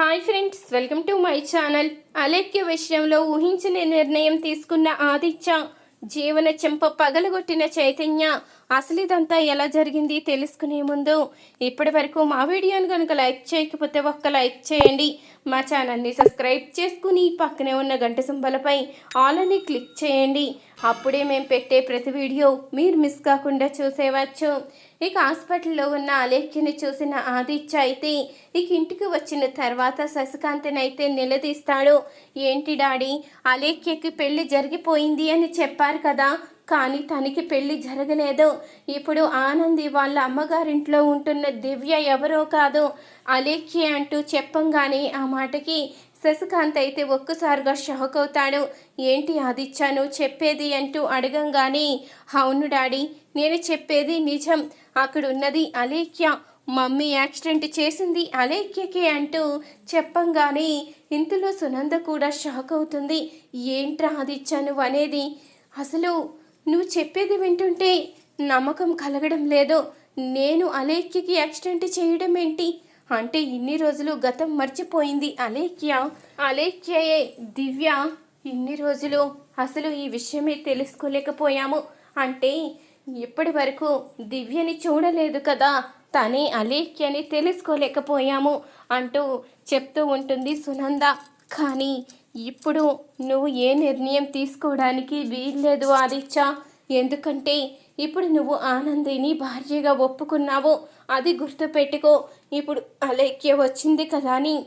Hi friends welcome to my channel Alekhya విషయంలో ఊహించని నిర్ణయం తీసుకున్న ఆదిత్య జీవన చెంప పగలగొట్టిన చైతన్య. అసలు ఇదంతా ఎలా జరిగింది తెలుసుకునే ముందు ఇప్పటి వరకు మా వీడియోని కనుక లైక్ చేయకపోతే ఒక్క లైక్ చేయండి. మా ఛానల్ని సబ్స్క్రైబ్ చేసుకుని పక్కనే ఉన్న గంట సింబలపై ఆల్ అని క్లిక్ చేయండి. అప్పుడే మేము పెట్టే ప్రతి వీడియో మీరు మిస్ కాకుండా చూసేవచ్చు ఇక హాస్పిటల్లో ఉన్న అలేఖ్యని చూసిన ఆదిత్య అయితే ఇక ఇంటికి వచ్చిన తర్వాత శశికాంత్నైతే నిలదీస్తాడు. ఏంటి డాడీ అలేఖ్యకి పెళ్ళి జరిగిపోయింది అని చెప్పారు కదా కానీ తనకి పెళ్ళి జరగలేదు. ఇప్పుడు ఆనంది వాళ్ళ అమ్మగారింట్లో ఉంటున్న దివ్య ఎవరో కాదు అలేఖ్య అంటూ చెప్పంగానే ఆ మాటకి శశికాంత్ అయితే ఒక్కసారిగా షాక్ అవుతాడు. ఏంటి ఆదిత్యను చెప్పేది అంటూ అడగంగానే అవును డాడీ నేను చెప్పేది నిజం. అక్కడ ఉన్నది అలేఖ్య. మమ్మీ యాక్సిడెంట్ చేసింది అలేఖ్యకే అంటూ చెప్పంగానే ఇంతలో సునంద కూడా షాక్ అవుతుంది. ఏంట్రా ఆదిత్య నువ్వు అనేది? అసలు నువ్వు చెప్పేది వింటుంటే నమ్మకం కలగడం లేదు. నేను అలేఖ్యకి యాక్సిడెంట్ చేయడం ఏంటి? అంటే ఇన్ని రోజులు గతం మర్చిపోయింది అలేఖ్య. అలేఖ్యయే దివ్య ఇన్ని రోజులు అసలు ఈ విషయమే తెలుసుకోలేకపోయాము. అంటే ఇప్పటి వరకు దివ్యని చూడలేదు కదా తనే అలేఖ్యని తెలుసుకోలేకపోయాము అంటూ చెప్తూ ఉంటుంది సునంద. కానీ ఇప్పుడు నువ్వు ఏ నిర్ణయం తీసుకోవడానికి వీల్లేదు ఆదిత్య. ఎందుకంటే ఇప్పుడు నువ్వు ఆనందిని భార్యగా ఒప్పుకున్నావు. అది గుర్తుపెట్టుకో. ఇప్పుడు అలేఖ్య వచ్చింది కదా అని.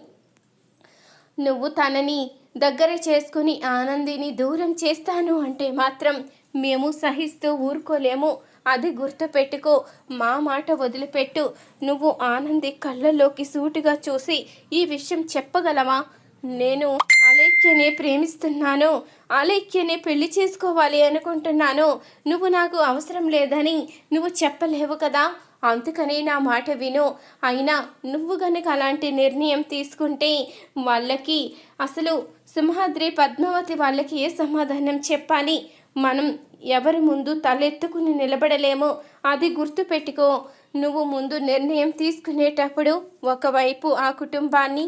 నువ్వు తనని దగ్గర చేసుకుని ఆనందిని దూరం చేస్తాను అంటే మాత్రం మేము సహిస్తూ ఊరుకోలేము. అది గుర్తుపెట్టుకో. మా మాట వదిలిపెట్టు. నువ్వు ఆనంది కళ్ళల్లోకి సూటిగా చూసి ఈ విషయం చెప్పగలవా? నేను అలేఖ్యనే ప్రేమిస్తున్నాను. అలేఖ్యనే పెళ్ళి చేసుకోవాలి అనుకుంటున్నాను. నువ్వు నాకు అవసరం లేదని నువ్వు చెప్పలేవు కదా? అందుకని నా మాట విను. అయినా నువ్వు గనక అలాంటి నిర్ణయం తీసుకుంటే వాళ్ళకి అసలు సింహాద్రి పద్మావతి వాళ్ళకి ఏ సమాధానం చెప్పాలి? మనం ఎవరి ముందు తలెత్తుకుని నిలబడలేము. అది గుర్తుపెట్టుకో. నువ్వు ముందు నిర్ణయం తీసుకునేటప్పుడు ఒకవైపు ఆ కుటుంబాన్ని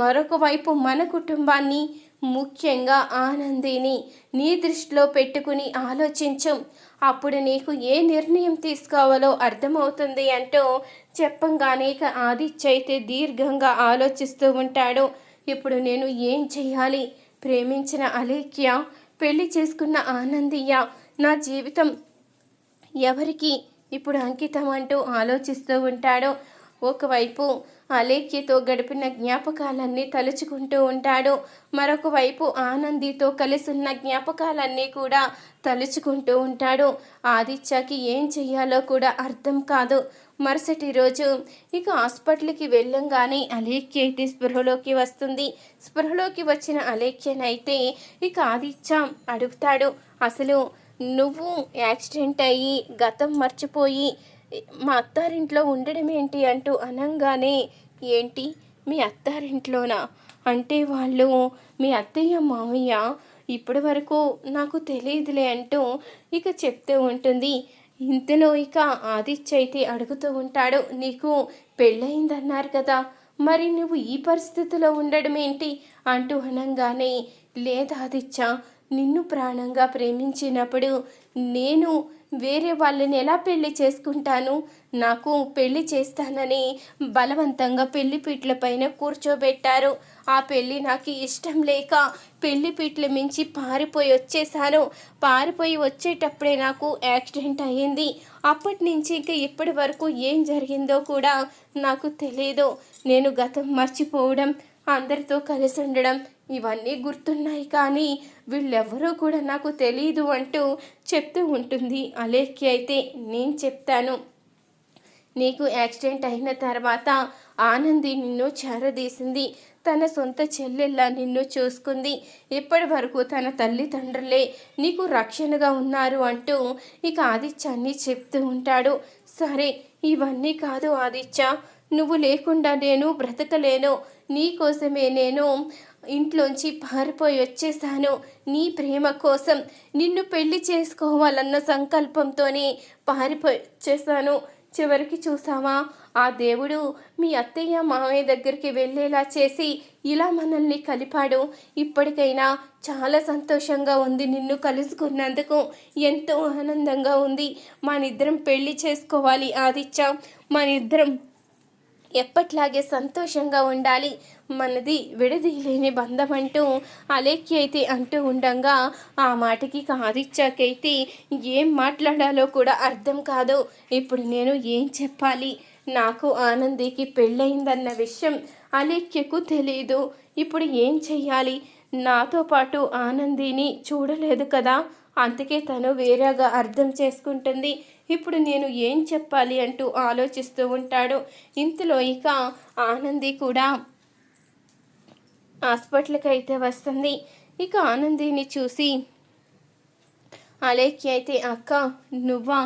మరొక వైపు మన కుటుంబాన్ని ముఖ్యంగా ఆనందిని నీ దృష్టిలో పెట్టుకుని ఆలోచించం. అప్పుడు నీకు ఏ నిర్ణయం తీసుకోవాలో అర్థమవుతుంది అంటూ చెప్పంగానే ఇక ఆదిత్య అయితే దీర్ఘంగా ఆలోచిస్తూ ఉంటాడు. ఇప్పుడు నేను ఏం చేయాలి ప్రేమించిన అలేఖ్య పెళ్ళి చేసుకున్న ఆనందియ నా జీవితం ఎవరికి? ఇప్పుడు అంకితం అంటూ ఆలోచిస్తూ ఉంటాడు. ఒకవైపు అలేఖ్యతో గడిపిన జ్ఞాపకాలన్నీ తలుచుకుంటూ ఉంటాడు. మరొక వైపు ఆనందితో కలిసి ఉన్న జ్ఞాపకాలన్నీ కూడా తలుచుకుంటూ ఉంటాడు. ఆదిత్యకి ఏం చెయ్యాలో కూడా అర్థం కాదు. మరుసటి రోజు ఇక హాస్పిటల్కి వెళ్ళంగానే అలేఖ్య అయితే స్పృహలోకి వస్తుంది. స్పృహలోకి వచ్చిన అలేఖ్యనైతే ఇక ఆదిత్య అడుగుతాడు అసలు నువ్వు యాక్సిడెంట్ అయ్యి గతం మర్చిపోయి మా అత్తారింట్లో ఉండడం ఏంటి అంటూ అనంగానే ఏంటి? మీ అత్తారింట్లోనా? అంటే వాళ్ళు మీ అత్తయ్య మామయ్య ఇప్పటి వరకు నాకు తెలియదులే అంటూ ఇక చెప్తూ ఉంటుంది. ఇంతలో ఇక ఆదిత్య అయితే అడుగుతూ ఉంటాడు నీకు పెళ్ళయిందన్నారు కదా మరి నువ్వు ఈ పరిస్థితిలో ఉండడం ఏంటి? అంటూ అనంగానే లేదు ఆదిత్య నిన్ను ప్రాణంగా ప్రేమించినప్పుడు నేను వేరే వాళ్ళని ఎలా పెళ్ళి చేసుకుంటాను? నాకు పెళ్ళి చేస్తానని బలవంతంగా పెళ్ళి పీట్ల పైన కూర్చోబెట్టారు. ఆ పెళ్ళి నాకు ఇష్టం లేక పెళ్ళి పీట్ల మించి పారిపోయి వచ్చేసాను పారిపోయి వచ్చేటప్పుడే నాకు యాక్సిడెంట్ అయ్యింది. అప్పటి నుంచి ఇంకా ఇప్పటి వరకు ఏం జరిగిందో కూడా నాకు తెలియదు నేను గతం మర్చిపోవడం అందరితో కలిసి ఉండడం ఇవన్నీ గుర్తున్నాయి కానీ వీళ్ళెవరూ కూడా నాకు తెలియదు అంటూ చెప్తూ ఉంటుంది. అలేఖ్య అయితే నేను చెప్తాను. నీకు యాక్సిడెంట్ అయిన తర్వాత ఆనంది నిన్ను చేరదీసింది. తన సొంత చెల్లెల్లా నిన్ను చూసుకుంది. ఇప్పటి వరకు తన తల్లిదండ్రులే నీకు రక్షణగా ఉన్నారు అంటూ ఇక ఆదిత్యాన్ని చెప్తూ ఉంటాడు. సరే ఇవన్నీ కాదు ఆదిత్య. నువ్వు లేకుండా నేను బ్రతకలేను. నీ కోసమే నేను ఇంట్లోంచి పారిపోయి వచ్చేసాను. నీ ప్రేమ కోసం నిన్ను పెళ్ళి చేసుకోవాలన్న సంకల్పంతోనే పారిపోయి వచ్చేసాను. చివరికి చూసావా ఆ దేవుడు మీ అత్తయ్య మామయ్య దగ్గరికి వెళ్ళేలా చేసి ఇలా మనల్ని కలిపాడు. ఇప్పటికైనా చాలా సంతోషంగా ఉంది నిన్ను కలుసుకున్నందుకు. ఎంతో ఆనందంగా ఉంది. మనిద్దరం పెళ్ళి చేసుకోవాలి ఆదిత్య. మనిద్దరం ఎప్పట్లాగే సంతోషంగా ఉండాలి. మనది విడదీయలేని బంధం అంటూ అలేఖ్య అయితే అంటూ ఉండంగా ఆ మాటకి ఆదిత్యకైతే ఏం మాట్లాడాలో కూడా అర్థం కాదు. ఇప్పుడు నేను ఏం చెప్పాలి? నాకు ఆనందికి పెళ్ళయిందన్న విషయం అలేఖ్యకు తెలియదు ఇప్పుడు ఏం చెయ్యాలి? నాతో పాటు ఆనందిని చూడలేదు కదా. అందుకే తను వేరేగా అర్థం చేసుకుంటుంది. ఇప్పుడు నేను ఏం చెప్పాలి అంటూ ఆలోచిస్తూ ఉంటాడు. ఇంతలో ఇక ఆనంది కూడా హాస్పిటల్కి అయితే వస్తుంది. ఇక ఆనందిని చూసి అలేఖ్య అయితే అక్క నువ్వా?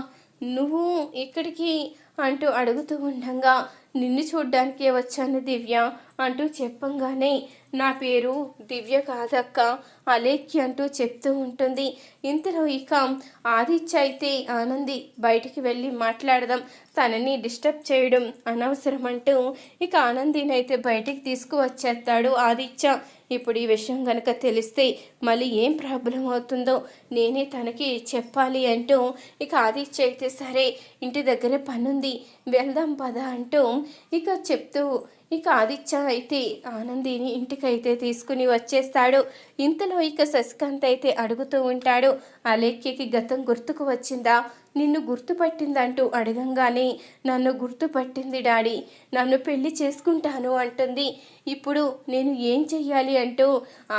నువ్వు ఇక్కడికి అంటూ అడుగుతూ ఉండగా నిన్ను చూడ్డానికే వచ్చాను దివ్య. అంటూ చెప్పంగానే నా పేరు దివ్య కాదక్క అలేఖ్య అంటూ చెప్తూ ఉంటుంది. ఇంతలో ఇక ఆదిత్య అయితే ఆనంది బయటికి వెళ్ళి మాట్లాడదాం తనని డిస్టర్బ్ చేయడం అనవసరం అంటూ ఇక ఆనందిని అయితే బయటికి తీసుకువచ్చేస్తాడు ఆదిత్య. ఇప్పుడు ఈ విషయం కనుక తెలిస్తే మళ్ళీ ఏం ప్రాబ్లం అవుతుందో నేనే తనకి చెప్పాలి అంటూ ఇక ఆదిత్య అయితే సరే ఇంటి దగ్గరే పనుంది వెళ్దాం పద అంటూ ఇక చెప్తూ ఇక ఆదిత్య అయితే ఆనందిని ఇంటికైతే తీసుకుని వచ్చేస్తాడు. ఇంతలో ఇక శశికాంత్ అయితే అడుగుతూ ఉంటాడు అలేఖ్యకి గతం గుర్తుకు వచ్చిందా? నిన్ను గుర్తుపట్టిందంటూ అడగంగానే నన్ను గుర్తుపట్టింది డాడీ నన్ను పెళ్ళి చేసుకుంటాను అంటుంది. ఇప్పుడు నేను ఏం చెయ్యాలి అంటూ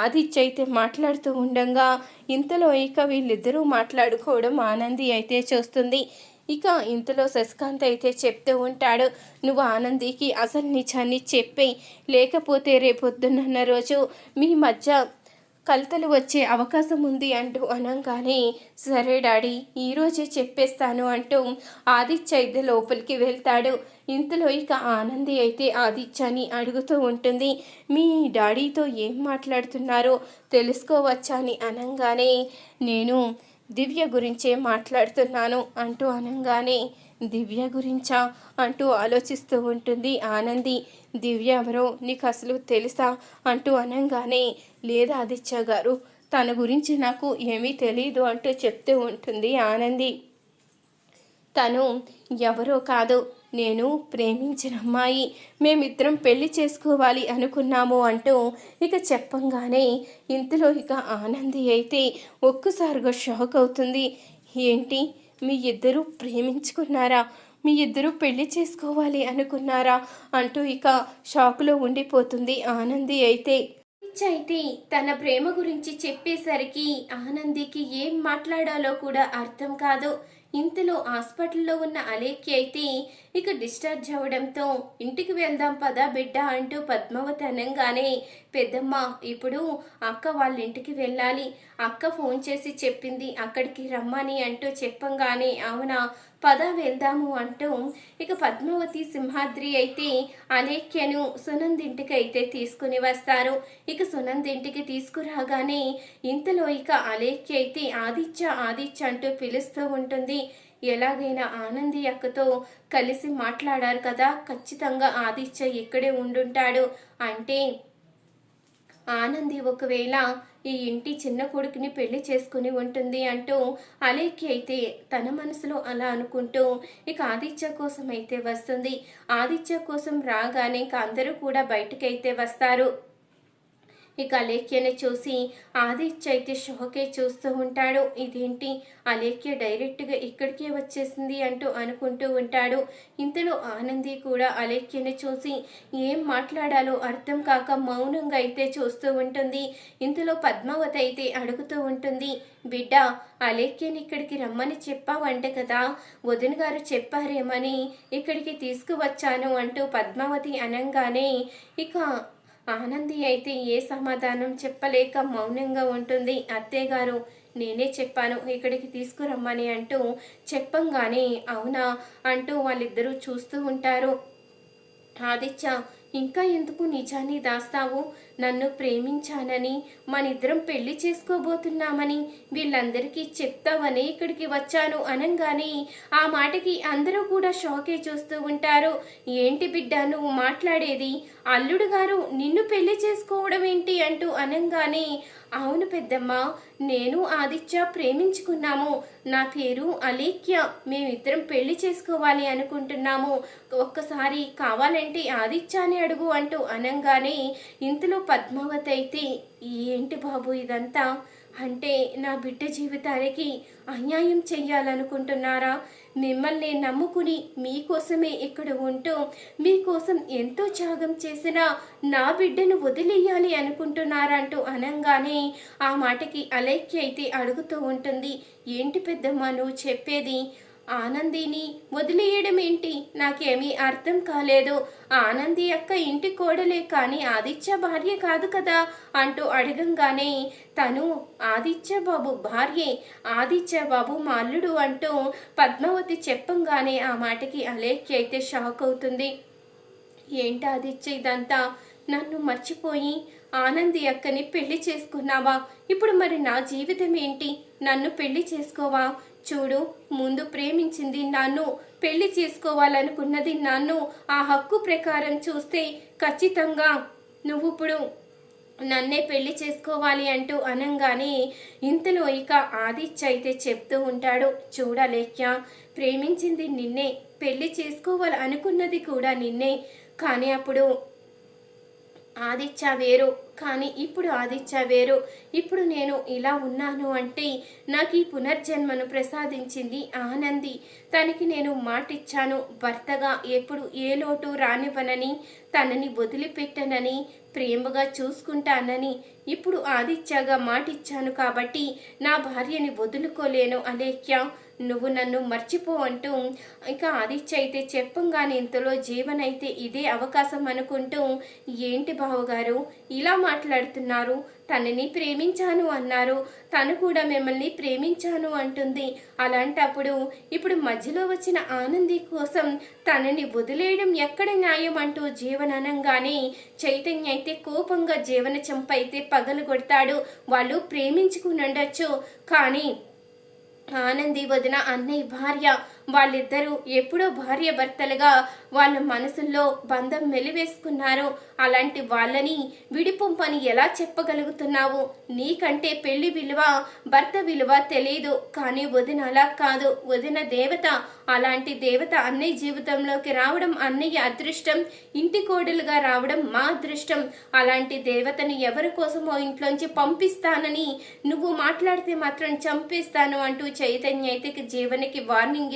ఆదిత్య అయితే మాట్లాడుతూ ఉండగా ఇంతలో ఇక వీళ్ళిద్దరూ మాట్లాడుకోవడం ఆనంది అయితే చూస్తుంది. ఇక ఇంతలో శశికాంత్ అయితే చెప్తూ ఉంటాడు నువ్వు ఆనందికి అసలు నిజాన్ని చెప్పేయి లేకపోతే రేపొద్దున్న రోజు మీ మధ్య కలతలు వచ్చే అవకాశం ఉంది అంటూ అనగానే సరే డాడీ ఈరోజే చెప్పేస్తాను అంటూ ఆదిత్య అయితే లోపలికి వెళ్తాడు. ఇంతలో ఇక ఆనంది అయితే ఆదిత్యని అడుగుతూ ఉంటుంది మీ డాడీతో ఏం మాట్లాడుతున్నారో? తెలుసుకోవచ్చా? అని అనగానే నేను దివ్య గురించే మాట్లాడుతున్నాను అంటూ అనగానే దివ్య గురించా అంటూ ఆలోచిస్తూ ఉంటుంది ఆనంది. దివ్య ఎవరో నీకు అసలు తెలుసా అంటూ అనగానే లేదా ఆదిత్య గారు తన గురించి నాకు ఏమీ తెలియదు అంటూ చెప్తూ ఉంటుంది ఆనంది. తను ఎవరో కాదు నేను ప్రేమించిన అమ్మాయి మేమిద్దరం పెళ్ళి చేసుకోవాలి అనుకున్నాము అంటూ ఇక చెప్పంగానే ఇంతలో ఇక ఆనంది అయితే ఒక్కసారిగా షాక్ అవుతుంది. ఏంటి? మీ ఇద్దరు ప్రేమించుకున్నారా? మీ ఇద్దరు పెళ్ళి చేసుకోవాలి అనుకున్నారా? అంటూ ఇక షాక్లో ఉండిపోతుంది ఆనంది అయితే. అయితే తన ప్రేమ గురించి చెప్పేసరికి ఆనందికి ఏం మాట్లాడాలో కూడా అర్థం కాదు. ఇంతలో హాస్పిటల్లో ఉన్న అలేఖ్య అయితే ఇక డిశ్చార్జ్ అవ్వడంతో ఇంటికి వెళ్దాం పదా బిడ్డ అంటూ పద్మావతి అనంగానే పెద్దమ్మ ఇప్పుడు అక్క వాళ్ళ ఇంటికి వెళ్ళాలి. అక్క ఫోన్ చేసి చెప్పింది అక్కడికి రమ్మని అంటూ చెప్పంగానే అవునా పద వెళ్దాము అంటూ ఇక పద్మావతి సింహాద్రి అయితే అలేఖ్యను సునందింటికైతే అయితే తీసుకుని వస్తారు. ఇక సునందింటికి తీసుకురాగానే ఇంతలో ఇక అలేఖ్య అయితే ఆదిత్య ఆదిత్య అంటూ పిలుస్తూ ఉంటుంది. ఎలాగైనా ఆనంది అక్కతో కలిసి మాట్లాడారు కదా ఖచ్చితంగా ఆదిత్య ఇక్కడే ఉండుంటాడు అంటే ఆనంది ఒకవేళ ఈ ఇంటి చిన్న కొడుకుని పెళ్ళి చేసుకుని ఉంటుంది అంటూ అలేఖ్య అయితే తన మనసులో అలా అనుకుంటూ ఇక ఆదిత్య కోసం అయితే వస్తుంది. ఆదిత్య కోసం రాగానే ఇక అందరూ కూడా బయటకైతే వస్తారు. ఇక అలేఖ్యని చూసి ఆదిత్య అయితే షోకే చూస్తూ ఉంటాడు. ఇదేంటి? అలేఖ్య డైరెక్ట్గా ఇక్కడికే వచ్చేసింది అంటూ అనుకుంటూ ఉంటాడు. ఇంతలో ఆనంది కూడా అలేఖ్యని చూసి ఏం మాట్లాడాలో అర్థం కాక మౌనంగా అయితే చూస్తూ ఉంటుంది. ఇంతలో పద్మావతి అయితే అడుగుతూ ఉంటుంది. బిడ్డ అలేఖ్యని ఇక్కడికి రమ్మని చెప్పావంట కదా. వదిన గారు చెప్పారేమని? ఇక్కడికి తీసుకువచ్చాను అంటూ పద్మావతి అనంగానే ఇక ఆనంది అయితే ఏ సమాధానం చెప్పలేక మౌనంగా ఉంటుంది. అత్తయ్యగారు నేనే చెప్పాను ఇక్కడికి తీసుకురమ్మని అంటూ చెప్పంగానే అవునా అంటూ వాళ్ళిద్దరూ చూస్తూ ఉంటారు. ఆదిత్య ఇంకా ఎందుకు నిజాన్ని దాస్తావు? నన్ను ప్రేమించానని మనిద్దరం పెళ్ళి చేసుకోబోతున్నామని వీళ్ళందరికీ చెప్తావని ఇక్కడికి వచ్చాను అనంగానే ఆ మాటకి అందరూ కూడా షాకే చూస్తూ ఉంటారు. ఏంటి బిడ్డ నువ్వు మాట్లాడేది? అల్లుడు గారు నిన్ను పెళ్ళి చేసుకోవడం ఏంటి అంటూ అనంగానే అవును పెద్దమ్మ నేను ఆదిత్య ప్రేమించుకున్నాము. నా పేరు అలేఖ్య మేమిద్దరం పెళ్ళి చేసుకోవాలి అనుకుంటున్నాము. ఒక్కసారి కావాలంటే ఆదిత్య అని అడుగు అంటూ అనంగానే ఇంతలో పద్మావతి అయితే ఏంటి బాబు ఇదంతా? అంటే నా బిడ్డ జీవితానికి అన్యాయం చెయ్యాలనుకుంటున్నారా? మిమ్మల్ని నమ్ముకుని మీకోసమే ఇక్కడ ఉంటూ మీకోసం ఎంతో త్యాగం చేసినా నా బిడ్డను వదిలేయాలి అనుకుంటున్నారంటూ అనంగానే ఆ మాటకి అలైక్య అయితే అడుగుతూ ఉంటుంది. ఏంటి పెద్దమ్మ నువ్వు చెప్పేది? ఆనందిని వదిలేయడం ఏంటి నాకేమీ అర్థం కాలేదు. ఆనంది అక్క ఇంటి కోడలే కానీ ఆదిత్య భార్య కాదు కదా అంటూ అడగంగానే తను ఆదిత్య బాబు భార్యే. ఆదిత్య బాబు మాల్లుడు అంటూ పద్మావతి చెప్పంగానే ఆ మాటకి అలేఖ్య అయితే షాక్ అవుతుంది. ఏంటి ఆదిత్య ఇదంతా? నన్ను మర్చిపోయి ఆనంది అక్కని పెళ్ళి చేసుకున్నావా? ఇప్పుడు మరి నా జీవితం ఏంటి? నన్ను పెళ్ళి చేసుకోవా? చూడు ముందు ప్రేమించింది నన్ను పెళ్ళి చేసుకోవాలనుకున్నది నన్ను. ఆ హక్కు ప్రకారం చూస్తే ఖచ్చితంగా నువ్వు ఇప్పుడు నన్నే పెళ్ళి చేసుకోవాలి అంటూ అనంగానే ఇంతలో ఇక ఆదిత్య అయితే చెప్తూ ఉంటాడు. చూడలేఖ్య ప్రేమించింది నిన్నే పెళ్ళి చేసుకోవాలి అనుకున్నది కూడా నిన్నే. కానీ అప్పుడు ఆదిత్య వేరు. కానీ ఇప్పుడు ఆదిత్య వేరు. ఇప్పుడు నేను ఇలా ఉన్నాను అంటే నాకు ఈ పునర్జన్మను ప్రసాదించింది ఆనంది. తనకి నేను మాటిచ్చాను. భర్తగా ఎప్పుడు ఏ లోటు రానివ్వనని తనని వదిలిపెట్టనని ప్రేమగా చూసుకుంటానని ఇప్పుడు ఆదిత్యగా మాటిచ్చాను కాబట్టి నా భార్యని వదులుకోలేను అలేఖ్య. నువ్వు నన్ను మర్చిపో అంటూ ఇంకా ఆదిత్య అయితే చెప్పంగానే ఇంతలో జీవన్ అయితే ఇదే అవకాశం అనుకుంటూ ఏంటి బావగారు ఇలా మాట్లాడుతున్నారు? తనని ప్రేమించాను అన్నారు. తను కూడా మిమ్మల్ని ప్రేమించాను అంటుంది. అలాంటప్పుడు ఇప్పుడు మధ్యలో వచ్చిన ఆనంది కోసం తనని వదిలేయడం ఎక్కడ న్యాయం అంటూ జీవననంగానే చైతన్య అయితే కోపంగా జీవన చెంప అయితే పగలు కొడతాడు. వాళ్ళు ప్రేమించుకుని ఉండొచ్చు. కానీ ఆనంది వదిన అన్నయ్య భార్య వాళ్ళిద్దరూ ఎప్పుడో భార్య భర్తలుగా వాళ్ళ మనసుల్లో బంధం మెలివేసుకున్నారు. అలాంటి వాళ్ళని విడిపొంపని ఎలా చెప్పగలుగుతున్నావు? నీకంటే పెళ్ళి విలువ భర్త విలువ తెలియదు కానీ వదిన అలా కాదు. వదిన దేవత అలాంటి దేవత అన్నయ్య జీవితంలోకి రావడం అన్నయ్య అదృష్టం. ఇంటి కోడలుగా రావడం మా అదృష్టం. అలాంటి దేవతని ఎవరి కోసమో ఇంట్లోంచి పంపిస్తానని నువ్వు మాట్లాడితే మాత్రం చంపేస్తాను అంటూ చైతన్య అయితే జీవనికి వార్నింగ్